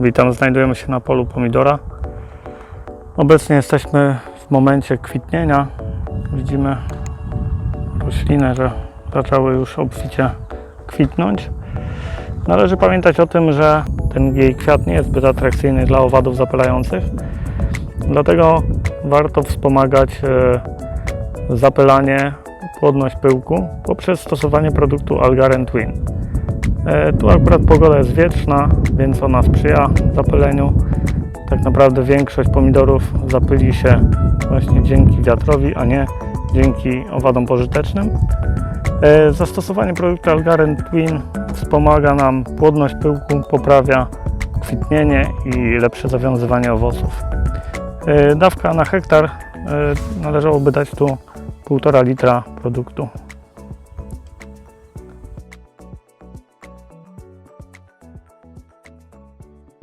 Witam, znajdujemy się na polu pomidora. Obecnie jesteśmy w momencie kwitnienia. Widzimy rośliny, że zaczęły już obficie kwitnąć. Należy pamiętać o tym, że ten jej kwiat nie jest zbyt atrakcyjny dla owadów zapylających. Dlatego warto wspomagać e, zapylanie, płodność pyłku poprzez stosowanie produktu Algaren Twin. E, Tu akurat pogoda jest wietrzna, więc ona sprzyja zapyleniu. Tak naprawdę większość pomidorów zapyli się właśnie dzięki wiatrowi, a nie dzięki owadom pożytecznym. E, Zastosowanie produktu Algaren Twin wspomaga nam płodność pyłku, poprawia kwitnienie i lepsze zawiązywanie owoców. E, Dawka na hektar należałoby dać tu 1,5 litra produktu